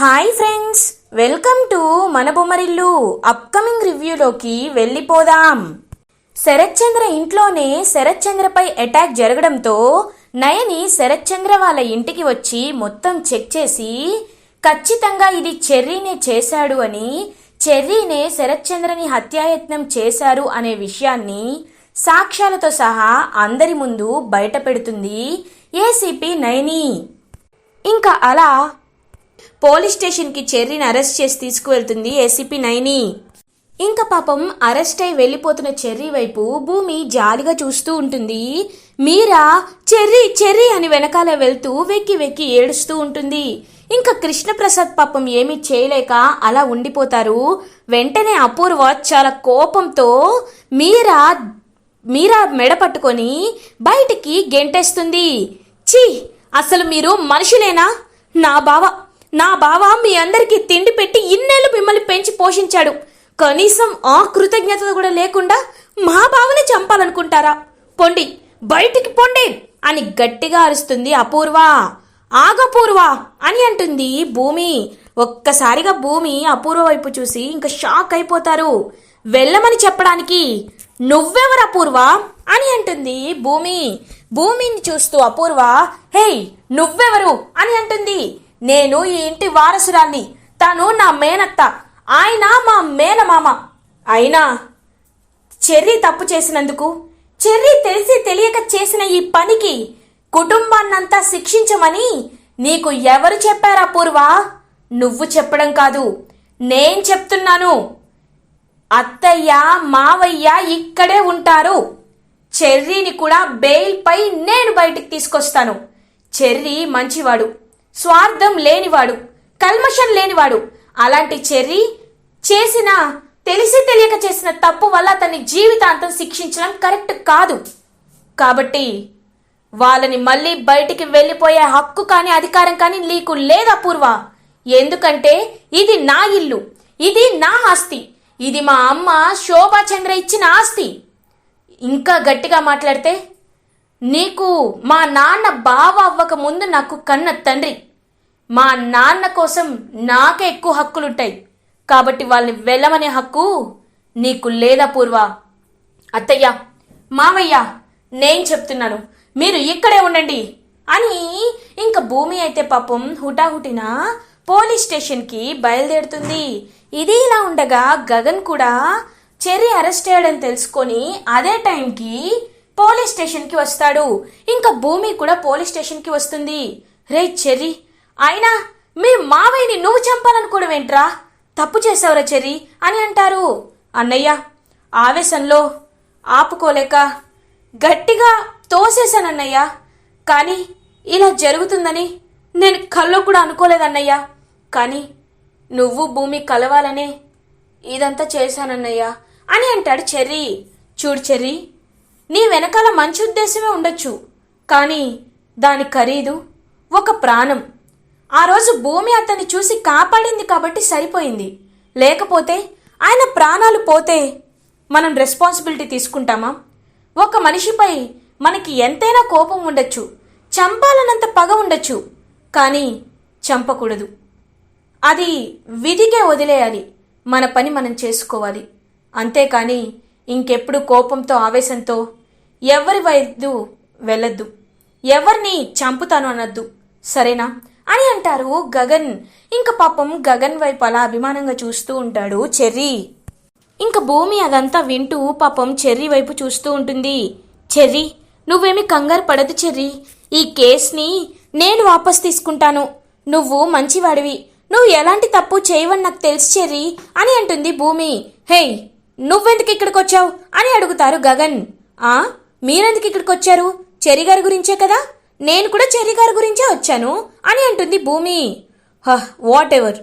Hi friends welcome to మన Bommarillu upcoming రివ్యూలోకి వెళ్ళిపోదాం. శరత్చంద్ర ఇంట్లోనే శరత్చంద్రపై అటాక్ జరగడంతో నయని శరత్చంద్ర వాళ్ళ ఇంటికి వచ్చి మొత్తం చెక్ చేసి ఖచ్చితంగా ఇది చెర్రీనే చేశాడు అని చెర్రీనే శరత్చంద్రని హత్యాయత్నం చేశారు అనే విషయాన్ని సాక్ష్యాలతో సహా అందరి ముందు బయట పెడుతుంది ఏసీపీ నయని. ఇంకా అలా పోలీస్ స్టేషన్కి చెర్రీని అరెస్ట్ చేసి తీసుకువెళ్తుంది ఏసీపీ నైని. ఇంకా పాపం అరెస్ట్ అయి వెళ్ళిపోతున్న చెర్రీ వైపు భూమి జాలిగా చూస్తూ ఉంటుంది. మీరా చెర్రీ చెర్రీ అని వెనకాల వెళ్తూ వెక్కి వెక్కి ఏడుస్తూ ఉంటుంది. ఇంకా కృష్ణప్రసాద్ పాపం ఏమీ చేయలేక అలా ఉండిపోతారు. వెంటనే అపూర్వ చాలా కోపంతో మీరా మీరా మెడ పట్టుకొని బయటికి గెంటేస్తుంది. ఛీ అసలు మీరు మనుషులేనా? నా బావ నా బావ మీ అందరికీ తిండి పెట్టి ఇన్నేళ్ళు మిమ్మల్ని పెంచి పోషించాడు. కనీసం ఆ కృతజ్ఞత కూడా లేకుండా మా బావని చంపాలనుకుంటారా? పొండి బయటికి పొండి అని గట్టిగా అరుస్తుంది అపూర్వ. ఆగపూర్వ అని అంటుంది భూమి. ఒక్కసారిగా భూమి అపూర్వ వైపు చూసి ఇంకా షాక్ అయిపోతారు. వెళ్ళమని చెప్పడానికి నువ్వెవరు అపూర్వ అని అంటుంది భూమి. భూమిని చూస్తూ అపూర్వ హేయ్ నువ్వెవరు? అని అంటుంది. నేను ఈ ఇంటి వారసురాల్ని. తను నా మేనత్త. ఆయన మా మేనమామ. అయినా చెర్రీ తప్పు చేసినందుకు చెర్రీ తెలిసి తెలియక చేసిన ఈ పనికి కుటుంబాన్నంతా శిక్షించమని నీకు ఎవరు చెప్పారా పూర్వ? నువ్వు చెప్పడం కాదు. నేను చెప్తున్నాను. అత్తయ్య మావయ్య ఇక్కడే ఉంటారు. చెర్రీని కూడా బెయిల్ పై నేను బయటికి తీసుకొస్తాను. చెర్రీ మంచివాడు. స్వార్థం లేనివాడు కల్మషం లేనివాడు. అలాంటి చెర్రీ చేసిన తెలిసి తెలియక చేసిన తప్పు వల్ల అతన్ని జీవితాంతం శిక్షించడం కరెక్ట్ కాదు. కాబట్టి వాళ్ళని మళ్ళీ బయటికి వెళ్ళిపోయే హక్కు కానీ అధికారం కానీ నీకు లేదా పూర్వ. ఎందుకంటే ఇది నా ఇల్లు ఇది నా ఆస్తి ఇది మా అమ్మ శోభాచంద్ర ఇచ్చిన ఆస్తి. ఇంకా గట్టిగా మాట్లాడితే నీకు మా నాన్న బావ అవ్వక ముందు నాకు కన్న తండ్రి. మా నాన్న కోసం నాకే ఎక్కువ హక్కులుంటాయి. కాబట్టి వాళ్ళని వెళ్ళమనే హక్కు నీకు లేదా పూర్వ? అత్తయ్య మావయ్య నేను చెప్తున్నాను. మీరు ఇక్కడే ఉండండి అని ఇంకా భూమి అయితే పాపం హుటాహుటిన పోలీస్ స్టేషన్కి బయలుదేరుతుంది. ఇది ఇలా ఉండగా గగన్ కూడా చెర్రీ అరెస్ట్ అయ్యాడని తెలుసుకొని అదే టైంకి పోలీస్ స్టేషన్కి వస్తాడు. ఇంకా భూమి కూడా పోలీస్ స్టేషన్కి వస్తుంది. రే చెర్రీ అయినా మీ మావయ్యని నువ్వు చంపాలనుకోవడమేంట్రా తప్పు చేసావురా చెర్రీ అని అంటారు. అన్నయ్య ఆవేశంలో ఆపుకోలేక గట్టిగా తోసేశానన్నయ్య కానీ ఇలా జరుగుతుందని నేను కల్లో కూడా అనుకోలేదన్నయ్య కానీ నువ్వు భూమి కలవాలనే ఇదంతా చేశానన్నయ్య అని అంటాడు చెర్రీ. చూడు చెర్రీ నీ వెనకాల మంచి ఉద్దేశమే ఉండొచ్చు. కానీ దాని ఖరీదు ఒక ప్రాణం. ఆ రోజు భూమి అతన్ని చూసి కాపాడింది కాబట్టి సరిపోయింది. లేకపోతే ఆయన ప్రాణాలు పోతే మనం రెస్పాన్సిబిలిటీ తీసుకుంటామా? ఒక మనిషిపై మనకి ఎంతైనా కోపం ఉండొచ్చు. చంపాలన్నంత పగ ఉండొచ్చు. కానీ చంపకూడదు. అది విధికే వదిలేయాలి. మన పని మనం చేసుకోవాలి. అంతేకాని ఇంకెప్పుడు కోపంతో ఆవేశంతో ఎవరి వైద్యు వెళ్ళొద్దు. ఎవరిని చంపుతాను అనద్దు. సరేనా? అని అంటారు గగన్. ఇంకా పాపం గగన్ వైపు అలా అభిమానంగా చూస్తూ ఉంటాడు చెర్రీ. ఇంకా భూమి అదంతా వింటూ పాపం చెర్రీ వైపు చూస్తూ ఉంటుంది. చెర్రీ నువ్వేమి కంగారు పడదు చెర్రీ. ఈ కేస్ని నేను వాపస్ తీసుకుంటాను. నువ్వు మంచివాడివి. నువ్వు ఎలాంటి తప్పు చేయవని నాకు తెలుసు చెర్రీ అని అంటుంది భూమి. హేయ్ నువ్వెందుకు ఇక్కడికి వచ్చావు అని అడుగుతారు గగన్. ఆ? మీరెందుకు ఇక్కడికి వచ్చారు? చెరిగారి గురించే కదా? నేను కూడా చెరిగారి గురించే వచ్చాను అని అంటుంది భూమి. హహ్ వాట్ ఎవర్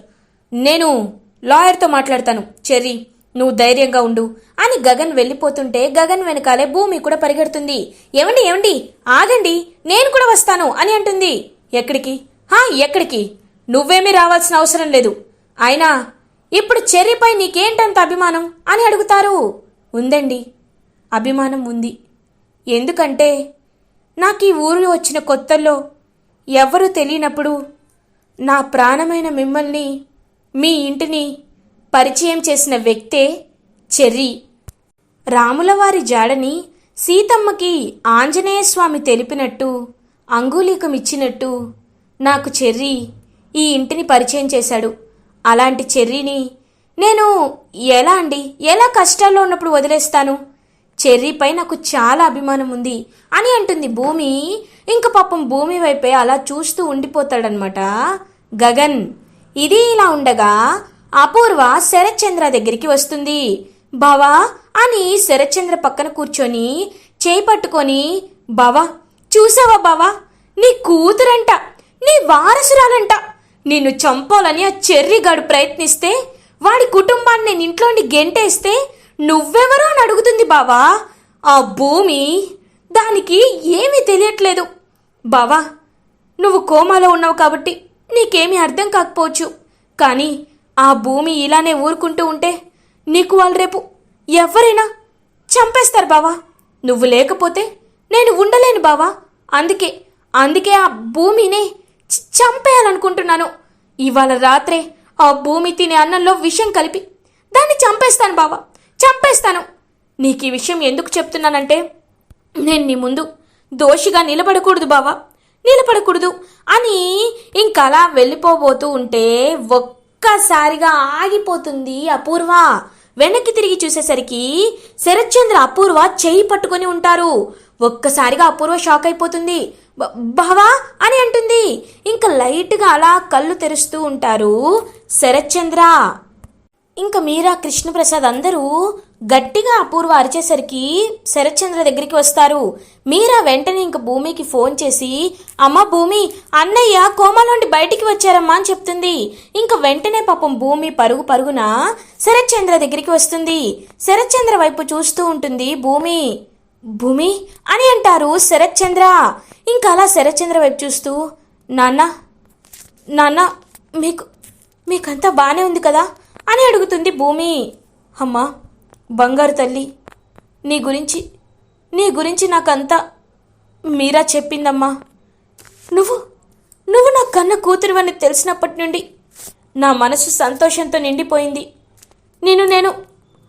నేను లాయర్తో మాట్లాడతాను. చెర్రీ నువ్వు ధైర్యంగా ఉండు అని గగన్ వెళ్ళిపోతుంటే గగన్ వెనకాలే భూమి కూడా పరిగెడుతుంది. ఏమండి ఏమండి? ఆగండి నేను కూడా వస్తాను అని అంటుంది. ఎక్కడికి? హా ఎక్కడికి? నువ్వేమీ రావాల్సిన అవసరం లేదు. అయినా ఇప్పుడు చెర్రీపై నీకేంటంత అభిమానం అని అడుగుతారు. ఉందండి. అభిమానం ఉంది. ఎందుకంటే నాకు ఈ ఊరు వచ్చిన కొత్తల్లో ఎవ్వరూ తెలియనప్పుడు నా ప్రాణమైన మిమ్మల్ని మీ ఇంటిని పరిచయం చేసిన వ్యక్తే చెర్రీ. రాములవారి జాడని సీతమ్మకి ఆంజనేయ స్వామి తెలిపినట్టు అంగుళీకం ఇచ్చినట్టు నాకు చెర్రీ ఈ ఇంటిని పరిచయం చేశాడు. అలాంటి చెర్రీని నేను ఎలా అండి? ఎలా కష్టాల్లో ఉన్నప్పుడు వదిలేస్తాను? చెర్రీపై నాకు చాలా అభిమానం ఉంది అని అంటుంది భూమి. ఇంక పాపం భూమి వైపే అలా చూస్తూ ఉండిపోతాడనమాట. గగన్ ఇది ఇలా ఉండగా అపూర్వ శరత్చంద్ర దగ్గరికి వస్తుంది. బావా అని శరత్చంద్ర పక్కన కూర్చొని చేయి పట్టుకొని బావా చూసావా బావా? నీ కూతురంట నీ వారసురాలంట. నిన్ను చంపాలని ఆ చెర్రిగాడు ప్రయత్నిస్తే వాడి కుటుంబాన్ని నేను ఇంట్లోని గెంటేస్తే నువ్వెవరో అని అడుగుతుంది బావా? ఆ భూమి దానికి ఏమీ తెలియట్లేదు. బావా నువ్వు కోమాలో ఉన్నావు కాబట్టి నీకేమీ అర్థం కాకపోవచ్చు. కానీ ఆ భూమి ఇలానే ఊరుకుంటూ ఉంటే నీకు వాళ్ళు రేపు ఎవరైనా చంపేస్తారు బావా. నువ్వు లేకపోతే నేను ఉండలేను బావా. అందుకే అందుకే ఆ భూమిని చంపేయాలనుకుంటున్నాను. ఇవాళ రాత్రే ఆ భూమి తినే అన్నంలో విషం కలిపి దాన్ని చంపేస్తాను బావా. చంపేస్తాను. నీకు ఈ విషయం ఎందుకు చెప్తున్నానంటే నేను నీ ముందు దోషిగా నిలబడకూడదు బావా. నిలబడకూడదు అని ఇంకలా వెళ్ళిపోబోతూ ఉంటే ఒక్కసారిగా ఆగిపోతుంది అపూర్వ. వెనక్కి తిరిగి చూసేసరికి శరత్చంద్ర అపూర్వ చేయి పట్టుకొని ఉంటారు. ఒక్కసారిగా అపూర్వ షాక్ అయిపోతుంది. బావా అని అంటుంది. ఇంకా లైట్గా అలా కళ్ళు తెరుస్తూ ఉంటారు శరత్చంద్ర. ఇంకా మీరా కృష్ణప్రసాద్ అందరూ గట్టిగా అపూర్వ అరిచేసరికి శరత్చంద్ర దగ్గరికి వస్తారు. మీరా వెంటనే ఇంక భూమికి ఫోన్ చేసి అమ్మ భూమి అన్నయ్య కోమాలోండి బయటికి వచ్చారమ్మా అని చెప్తుంది. ఇంక వెంటనే పాపం భూమి పరుగు పరుగున శరత్చంద్ర దగ్గరికి వస్తుంది. శరత్చంద్ర వైపు చూస్తూ ఉంటుంది భూమి. భూమి అని అంటారు శరత్చంద్ర. ఇంకా అలా శరత్చంద్ర వైపు చూస్తూ నాన్న నాన్న మీకు మీకంతా బాగానే ఉంది కదా? అని అడుగుతుంది భూమి. అమ్మా బంగారు తల్లి నీ గురించి నీ గురించి నాకంతా మీరా చెప్పిందమ్మా. నువ్వు నువ్వు నా కన్న కూతురువని తెలిసినప్పటి నుండి నా మనసు సంతోషంతో నిండిపోయింది. నేను నేను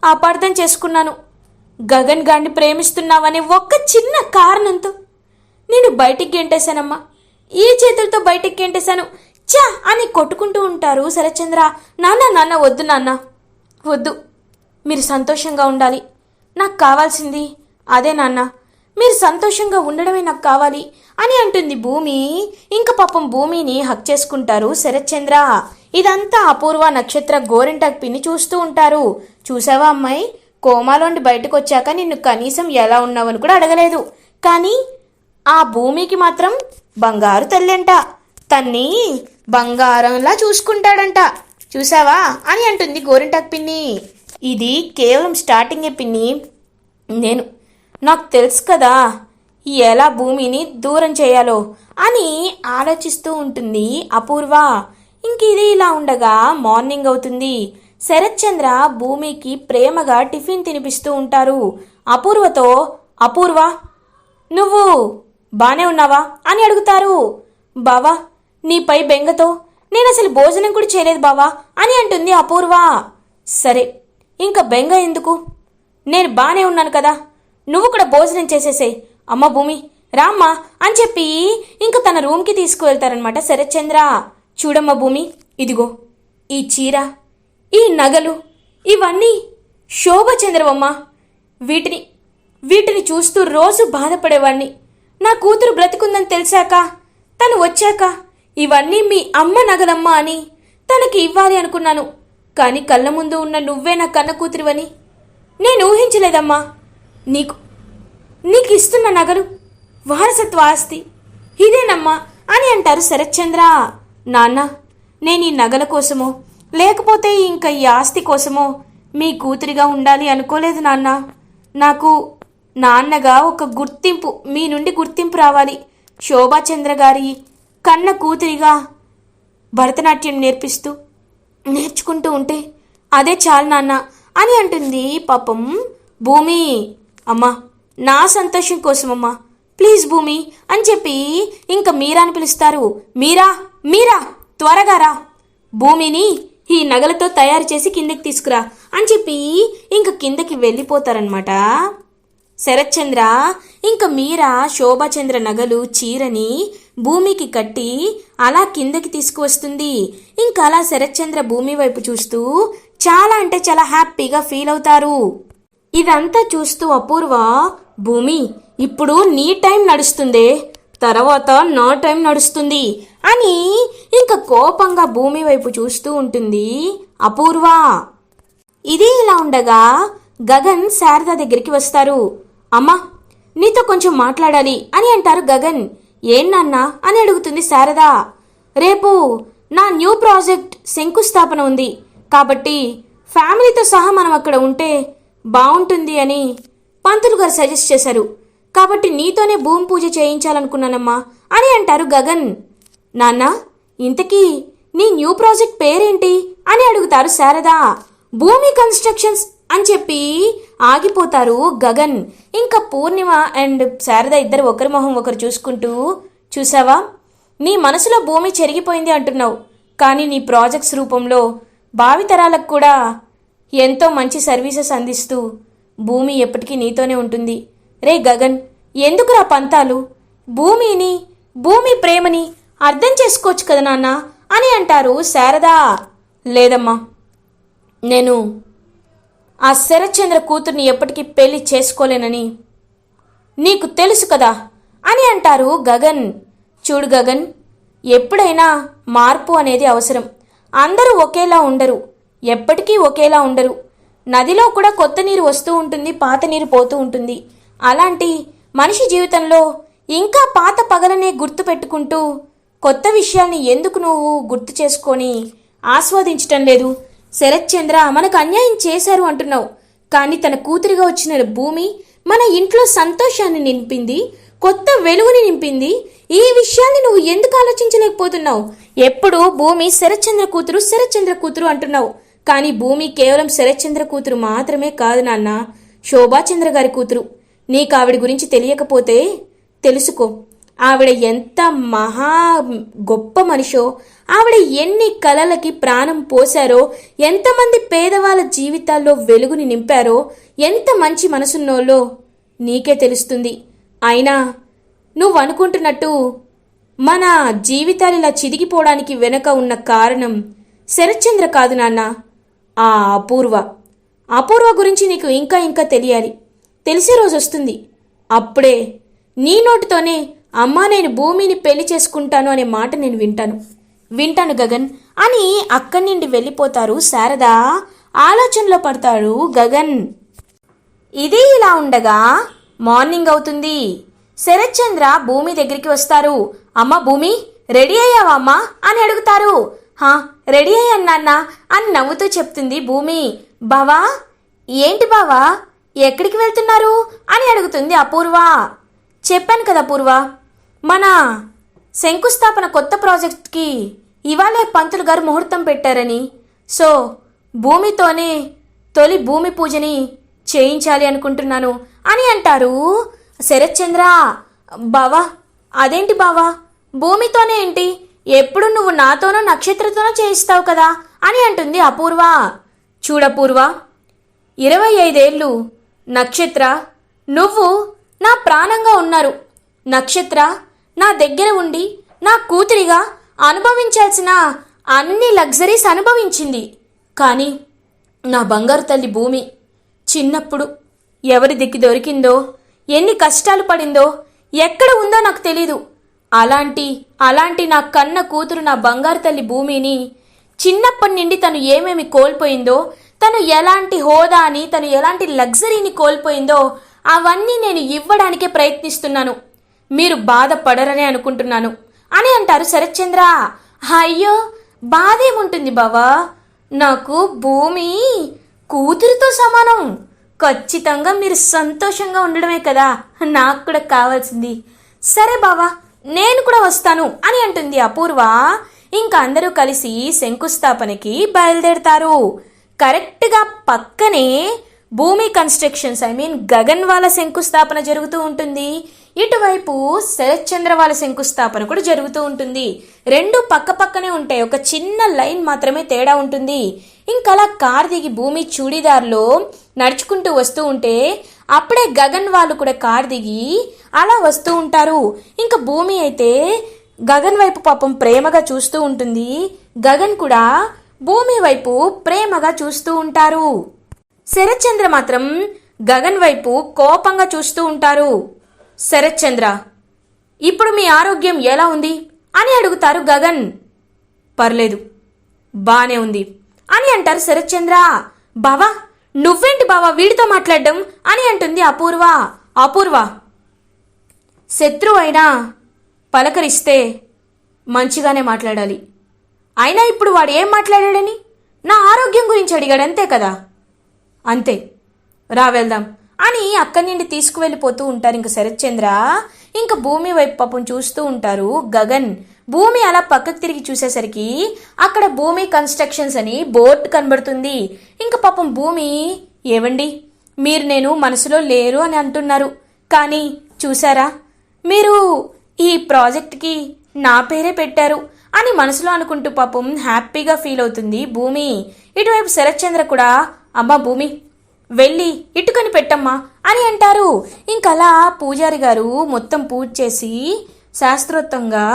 అపార్థం చేసుకున్నాను. గగన్ గాన్ని ప్రేమిస్తున్నావనే ఒక్క చిన్న కారణంతో నేను బయటికి గెంటేశానమ్మా. ఈ చేతులతో బయటికి గెంటేశాను. చా అని కొట్టుకుంటూ ఉంటారు శరచంద్ర నాన్న నాన్న వద్దు నాన్న. వద్దు. మీరు సంతోషంగా ఉండాలి. నాకు కావాల్సింది అదే నాన్న. మీరు సంతోషంగా ఉండడమే నాకు కావాలి అని అంటుంది భూమి. ఇంక పాపం భూమిని హక్ చేసుకుంటారు శరత్చంద్ర. ఇదంతా అపూర్వ నక్షత్ర గోరింటాకు పిన్ని చూస్తూ ఉంటారు. చూసావా అమ్మాయి? కోమాలోండి బయటకు వచ్చాక నిన్ను కనీసం ఎలా ఉన్నావని కూడా అడగలేదు. కానీ ఆ భూమికి మాత్రం బంగారు తల్లంట తన్ని బంగారంలా చూసుకుంటాడంట. చూసావా? అని అంటుంది గోరింటాక్ పిన్ని. ఇది కేవలం స్టార్టింగే పిన్ని. నేను నాకు తెలుసు కదా ఎలా భూమిని దూరం చేయాలో అని ఆలోచిస్తూ ఉంటుంది అపూర్వ. ఇంక ఇది ఇలా ఉండగా మార్నింగ్ అవుతుంది. శరత్చంద్ర భూమికి ప్రేమగా టిఫిన్ తినిపిస్తూ ఉంటారు. అపూర్వతో అపూర్వ నువ్వు బానే ఉన్నావా? అని అడుగుతారు. బావా నీపై బెంగతో నేను అసలు భోజనం కూడా చేయలేదు బావా అని అంటుంది అపూర్వ. సరే ఇంకా బెంగ ఎందుకు? నేను బానే ఉన్నాను కదా నువ్వు కూడా భోజనం చేసేసే అమ్మ భూమి రామ్మా అని చెప్పి ఇంక తన రూమ్కి తీసుకువెళ్తారనమాట శరత్చంద్ర. చూడమ్మ భూమి ఇదిగో ఈ చీర ఈ నగలు ఇవన్నీ శోభచంద్రవమ్మ. వీటిని వీటిని చూస్తూ రోజు బాధపడేవాణ్ణి. నా కూతురు బ్రతుకుందని తెలిసాక తను వచ్చాక ఇవన్నీ మీ అమ్మ నగలమ్మ అని తనకి ఇవ్వాలి అనుకున్నాను. కానీ కళ్ళ ముందు ఉన్న నువ్వే నా కన్న కూతురివని నేను ఊహించలేదమ్మా. నీకు నీకు ఇస్తున్న నగలు వారసత్వ ఆస్తి ఇదేనమ్మా అని అంటారు శరత్చంద్ర. నాన్న నేను ఈ నగల కోసమో లేకపోతే ఇంకా ఈ ఆస్తి కోసమో మీ కూతురిగా ఉండాలి అనుకోలేదు నాన్న. నాకు నాన్నగా ఒక గుర్తింపు మీ నుండి గుర్తింపు రావాలి. శోభాచంద్ర గారి కన్న కూతురిగా భరతనాట్యం నేర్పిస్తూ నేర్చుకుంటూ ఉంటే అదే చాలు నాన్న అని అంటుంది పాపం భూమి. అమ్మా నా సంతోషం కోసమమ్మా. ప్లీజ్ భూమి అని చెప్పి ఇంకా మీరా అని పిలుస్తారు. మీరా మీరా త్వరగా రా. భూమిని ఈ నగలతో తయారు చేసి కిందకి తీసుకురా అని చెప్పి ఇంక కిందకి వెళ్ళిపోతారనమాట శరత్చంద్ర ఇంకా మీరా శోభాచంద్ర నగలు చీరని భూమికి కట్టి అలా కిందకి తీసుకువస్తుంది. ఇంకా అలా శరత్చంద్ర భూమి వైపు చూస్తూ చాలా అంటే చాలా హ్యాపీగా ఫీల్ అవుతారు. ఇదంతా చూస్తూ అపూర్వ భూమి ఇప్పుడు నీ టైం నడుస్తుందే తర్వాత నా టైం నడుస్తుంది అని ఇంకా కోపంగా భూమి వైపు చూస్తూ ఉంటుంది అపూర్వ. ఇది ఇలా ఉండగా గగన్ శారద దగ్గరికి వస్తారు. అమ్మా నీతో కొంచెం మాట్లాడాలి అని అంటారు గగన్. ఏం నాన్నా అని అడుగుతుంది శారద. రేపు నా న్యూ ప్రాజెక్ట్ శంకుస్థాపన ఉంది. కాబట్టి ఫ్యామిలీతో సహా మనం అక్కడ ఉంటే బాగుంటుంది అని పంతులు గారు సజెస్ట్ చేశారు. కాబట్టి నీతోనే భూమి పూజ చేయించాలనుకున్నానమ్మా అని అంటారు గగన్. నాన్న ఇంతకీ నీ న్యూ ప్రాజెక్ట్ పేరేంటి అని అడుగుతారు శారద. భూమి కన్స్ట్రక్షన్స్ అని చెప్పి ఆగిపోతారు గగన్. ఇంకా పూర్ణిమ అండ్ శారద ఇద్దరు ఒకరి మొహం ఒకరు చూసుకుంటూ చూసావా? నీ మనసులో భూమి చెరిగిపోయింది అంటున్నావు. కానీ నీ ప్రాజెక్ట్స్ రూపంలో భావితరాలకు కూడా ఎంతో మంచి సర్వీసెస్ అందిస్తూ భూమి ఎప్పటికీ నీతోనే ఉంటుంది. రే గగన్ ఎందుకురా పంతాలు? భూమిని భూమి ప్రేమని అర్థం చేసుకోవచ్చు కదా నాన్న? అని అంటారు శారదా. లేదమ్మా నేను ఆ శరత్చంద్ర కూతుర్ని ఎప్పటికీ పెళ్ళి చేసుకోలేనని. నీకు తెలుసు కదా అని అంటారు గగన్. చూడు గగన్ ఎప్పుడైనా మార్పు అనేది అవసరం. అందరూ ఒకేలా ఉండరు. ఎప్పటికీ ఒకేలా ఉండరు. నదిలో కూడా కొత్త నీరు వస్తూ ఉంటుంది పాత నీరు పోతూ ఉంటుంది. అలాంటి మనిషి జీవితంలో ఇంకా పాత పగలనే గుర్తు పెట్టుకుంటూ కొత్త విషయాల్ని ఎందుకు నువ్వు గుర్తు చేసుకొని ఆస్వాదించటం లేదు? శరత్చంద్ర మనకు అన్యాయం చేశారు అంటున్నావు. కానీ తన కూతురిగా వచ్చిన భూమి మన ఇంట్లో సంతోషాన్ని నింపింది కొత్త వెలుగుని నింపింది. ఈ విషయాన్ని నువ్వు ఎందుకు ఆలోచించలేకపోతున్నావు? ఎప్పుడు భూమి శరత్చంద్ర కూతురు శరత్చంద్ర కూతురు అంటున్నావు. కానీ భూమి కేవలం శరత్చంద్ర కూతురు మాత్రమే కాదు నాన్న. శోభాచంద్ర గారి కూతురు. నీకు ఆవిడ గురించి తెలియకపోతే తెలుసుకో. ఆవిడ ఎంత మహా గొప్ప మనిషో ఆవిడ ఎన్ని కలలకి ప్రాణం పోశారో ఎంతమంది పేదవాళ్ళ జీవితాల్లో వెలుగుని నింపారో ఎంత మంచి మనసున్నోళ్ళో నీకే తెలుస్తుంది. అయినా నువ్వు అనుకుంటున్నట్టు మన జీవితాలు ఇలా చిదిగిపోవడానికి వెనక ఉన్న కారణం శరత్చంద్ర కాదు నాన్న. ఆ అపూర్వ. అపూర్వ గురించి నీకు ఇంకా ఇంకా తెలియాలి. తెలిసే రోజు వస్తుంది అప్పుడే నీ నోటితోనే అమ్మా నేను భూమిని పెళ్ళి చేసుకుంటాను అనే మాట నేను వింటాను. వింటాను గగన్. అని అక్కడి నుండి వెళ్ళిపోతారు శారద. ఆలోచనలో పడతాడు గగన్. ఇది ఇలా ఉండగా మార్నింగ్ అవుతుంది. శరత్చంద్ర భూమి దగ్గరికి వస్తారు. అమ్మ భూమి రెడీ అయ్యావా అమ్మా? అని అడుగుతారు. హా రెడీ అయ్యాను నాన్న అని నవ్వుతూ చెప్తుంది భూమి. బావా ఏంటి బావా? ఎక్కడికి వెళ్తున్నారు? అని అడుగుతుంది అపూర్వ. చెప్పాను కదా పూర్వ మన శంకుస్థాపన కొత్త ప్రాజెక్ట్కి ఇవాళే పంతులు గారు ముహూర్తం పెట్టారని. సో భూమితోనే తొలి భూమి పూజని చేయించాలి అనుకుంటున్నాను అని అంటారు. శరత్చంద్ర బావా అదేంటి బావా? భూమితోనే ఏంటి? ఎప్పుడు నువ్వు నాతోనో నక్షత్రతోనో చేయిస్తావు కదా అని అంటుంది అపూర్వ. చూడపూర్వ ఇరవై ఐదేళ్ళు నక్షత్ర నువ్వు నా ప్రాణంగా ఉన్నారు. నక్షత్ర నా దగ్గర ఉండి నా కూతురిగా అనుభవించాల్సిన అన్ని లగ్జరీస్ అనుభవించింది. కానీ నా బంగారు తల్లి భూమి చిన్నప్పుడు ఎవరి దిక్కు దొరికిందో ఎన్ని కష్టాలు పడిందో ఎక్కడ ఉందో నాకు తెలీదు. అలాంటి అలాంటి నా కన్న కూతురు నా బంగారు తల్లి భూమిని చిన్నప్పటి నుండి తను ఏమేమి కోల్పోయిందో తను ఎలాంటి హోదాని తను ఎలాంటి లగ్జరీని కోల్పోయిందో అవన్నీ నేను ఇవ్వడానికే ప్రయత్నిస్తున్నాను. మీరు బాధపడరనే అనుకుంటున్నాను. అని అంటారు శరత్చంద్ర. అయ్యో బాధేముంటుంది బావా? నాకు భూమి కూతురితో సమానం. ఖచ్చితంగా మీరు సంతోషంగా ఉండడమే కదా. నాకు కూడా కావాల్సింది. సరే బావా నేను కూడా వస్తాను అని అంటుంది అపూర్వ. ఇంకా అందరూ కలిసి శంకుస్థాపనకి బయలుదేరతారు. కరెక్ట్గా పక్కనే భూమి కన్స్ట్రక్షన్స్ ఐ మీన్ గగన్ వాళ్ళ శంకుస్థాపన జరుగుతూ ఉంటుంది. ఇటువైపు శరత్చంద్ర వాళ్ళ శంకుస్థాపన కూడా జరుగుతూ ఉంటుంది. రెండు పక్క పక్కనే ఉంటాయి. ఒక చిన్న లైన్ మాత్రమే తేడా ఉంటుంది. ఇంకలా కార్ దిగి భూమి చూడీదార్లో నడుచుకుంటూ వస్తూ ఉంటే అప్పుడే గగన్ వాళ్ళు కూడా కార్ దిగి అలా వస్తూ ఉంటారు. ఇంకా భూమి అయితే గగన్ వైపు పాపం ప్రేమగా చూస్తూ ఉంటుంది. గగన్ కూడా భూమి వైపు ప్రేమగా చూస్తూ ఉంటారు. శరత్చంద్ర మాత్రం గగన్ వైపు కోపంగా చూస్తూ ఉంటారు. శరత్చంద్ర ఇప్పుడు మీ ఆరోగ్యం ఎలా ఉంది? అని అడుగుతారు గగన్. పర్లేదు బానే ఉంది అని అంటారు శరత్చంద్ర. బావా నువ్వేంటి బావా వీడితో మాట్లాడడం? అని అంటుంది అపూర్వ. అపూర్వ శత్రువు అయినా పలకరిస్తే మంచిగానే మాట్లాడాలి. అయినా ఇప్పుడు వాడు ఏం మాట్లాడాడని? నా ఆరోగ్యం గురించి అడిగాడు అంతే కదా? అంతే రా వెళ్దాం. అని అక్కడి నుండి తీసుకువెళ్ళిపోతూ ఉంటారు. ఇంక శరత్చంద్ర ఇంక భూమి వైపు పాపం చూస్తూ ఉంటారు. గగన్ భూమి అలా పక్కకు తిరిగి చూసేసరికి అక్కడ భూమి కన్స్ట్రక్షన్స్ అని బోర్డు కనబడుతుంది. ఇంక పాపం భూమి ఏవండి? మీరు నేను మనసులో లేరు అని అంటున్నారు. కానీ చూసారా? మీరు ఈ ప్రాజెక్ట్కి నా పేరే పెట్టారు అని మనసులో అనుకుంటూ పాపం హ్యాపీగా ఫీల్ అవుతుంది భూమి. ఇటువైపు శరత్చంద్ర కూడా అమ్మ భూమి వెళ్ళి ఇటుకని పెట్టమ్మా అని అంటారు. ఇంకలా పూజారి గారు మొత్తం పూజ చేసి శాస్త్రోత్తంగా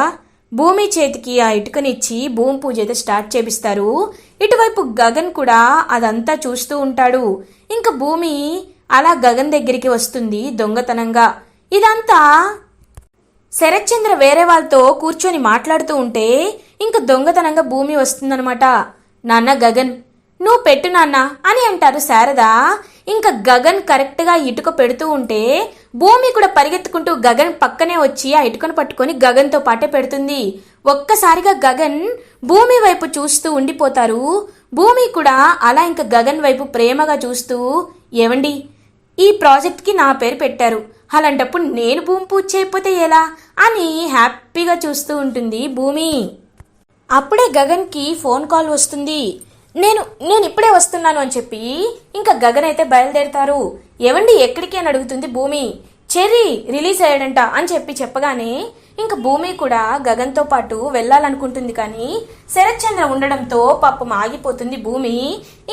భూమి చేతికి ఆ ఇటుకనిచ్చి భూమి పూజ అయితే స్టార్ట్ చేపిస్తారు. ఇటువైపు గగన్ కూడా అదంతా చూస్తూ ఉంటాడు. ఇంకా భూమి అలా గగన్ దగ్గరికి వస్తుంది దొంగతనంగా. ఇదంతా శరత్చంద్ర వేరే వాళ్ళతో కూర్చొని మాట్లాడుతూ ఉంటే ఇంక దొంగతనంగా భూమి వస్తుందనమాట నాన్న గగన్ నువ్వు పెట్టు నాన్న అని అంటారు శారద. ఇంకా గగన్ కరెక్ట్గా ఇటుక పెడుతూ ఉంటే భూమి కూడా పరిగెత్తుకుంటూ గగన్ పక్కనే వచ్చి ఆ ఇటుకను పట్టుకొని గగన్తో పాటే పెడుతుంది. ఒక్కసారిగా గగన్ భూమి వైపు చూస్తూ ఉండిపోతారు. భూమి కూడా అలా ఇంకా గగన్ వైపు ప్రేమగా చూస్తూ ఏవండి ఈ ప్రాజెక్ట్కి నా పేరు పెట్టారు. అలాంటప్పుడు నేను భూమి పూజ చేయకపోతే ఎలా? అని హ్యాపీగా చూస్తూ ఉంటుంది భూమి. అప్పుడే గగన్కి ఫోన్ కాల్ వస్తుంది. నేను నేను ఇప్పుడే వస్తున్నాను అని చెప్పి ఇంకా గగన్ అయితే బయలుదేరుతారు. ఏవండి ఎక్కడికి అని అడుగుతుంది భూమి. చెర్రీ రిలీజ్ అయ్యాడంట అని చెప్పి చెప్పగానే ఇంకా భూమి కూడా గగన్తో పాటు వెళ్ళాలనుకుంటుంది కానీ శరత్చంద్ర ఉండడంతో పాపం ఆగిపోతుంది భూమి.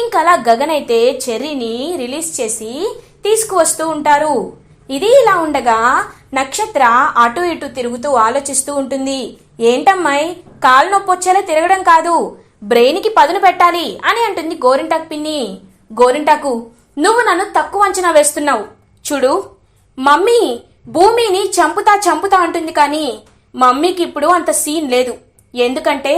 ఇంకలా గగన్ అయితే చెర్రీని రిలీజ్ చేసి తీసుకువస్తూ ఉంటారు. ఇది ఇలా ఉండగా నక్షత్ర అటు ఇటు తిరుగుతూ ఆలోచిస్తూ ఉంటుంది. ఏంటమ్మాయి? కాలు నొప్పి వచ్చేలా తిరగడం కాదు. బ్రెయిన్కి పదును పెట్టాలి అని అంటుంది గోరింటాకు పిన్ని. గోరింటాకు నువ్వు నన్ను తక్కువ అంచనా వేస్తున్నావు. చూడు మమ్మీ భూమిని చంపుతా చంపుతా అంటుంది కానీ మమ్మీకి ఇప్పుడు అంత సీన్ లేదు. ఎందుకంటే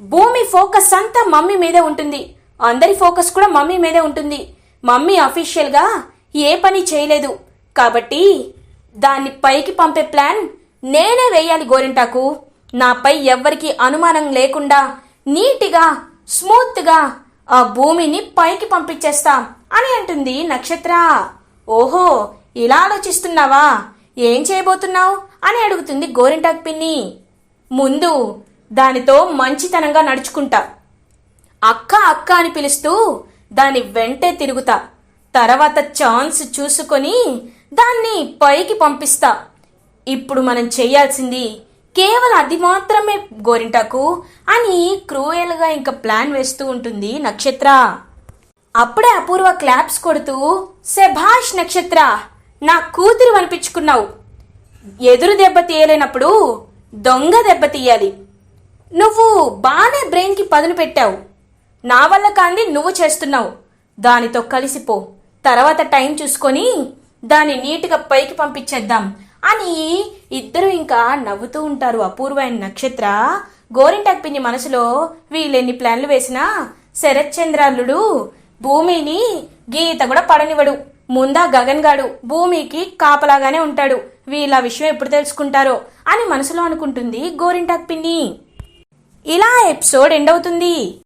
భూమి ఫోకస్ అంతా మమ్మీ మీదే ఉంటుంది. అందరి ఫోకస్ కూడా మమ్మీ మీదే ఉంటుంది. మమ్మీ అఫీషియల్గా ఏ పని చేయలేదు. కాబట్టి దాన్ని పైకి పంపే ప్లాన్ నేనే వేయాలి గోరింటాకు. నాపై ఎవ్వరికీ అనుమానం లేకుండా నీటిగా స్మూత్గా ఆ భూమిని పైకి పంపించేస్తా అని అంటుంది నక్షత్ర. ఓహో ఇలా ఆలోచిస్తున్నావా? ఏం చేయబోతున్నావు? అని అడుగుతుంది గోరింటాకు పిన్ని. ముందు దానితో మంచితనంగా నడుచుకుంటా. అక్క అక్క అని పిలుస్తూ దాని వెంటే తిరుగుతా. తర్వాత ఛాన్స్ చూసుకొని దాన్ని పైకి పంపిస్తా. ఇప్పుడు మనం చేయాల్సింది కేవలం అది మాత్రమే గోరింటాకు అని క్రూయల్గా ఇంకా ప్లాన్ వేస్తూ ఉంటుంది నక్షత్ర. అప్పుడే అపూర్వ క్లాప్స్ కొడుతూ శభాష్ నక్షత్ర నా కూతురు అనిపించుకున్నావు ఎదురు దెబ్బ తీయలేనప్పుడు దొంగ దెబ్బ తీయాలి. నువ్వు బాగానే బ్రెయిన్కి పదును పెట్టావు. నా వల్ల కాంది నువ్వు చేస్తున్నావు. దానితో కలిసిపో. తర్వాత టైం చూసుకొని దాన్ని నీట్గా పైకి పంపించేద్దాం. అని ఇద్దరు ఇంకా నవ్వుతూ ఉంటారు అపూర్వ అండ్ నక్షత్ర. గోరింటాక్ పిన్ని మనసులో వీళ్ళెన్ని ప్లాన్లు వేసినా శరత్చంద్రాలుడు భూమిని గీత కూడా పడనివ్వడు. ముందా గగన్ గాడు భూమికి కాపలాగానే ఉంటాడు. వీళ్ళ విషయం ఎప్పుడు తెలుసుకుంటారో అని మనసులో అనుకుంటుంది గోరింటాక్ పిన్ని. ఇలా ఎపిసోడ్ ఎండ్ అవుతుంది.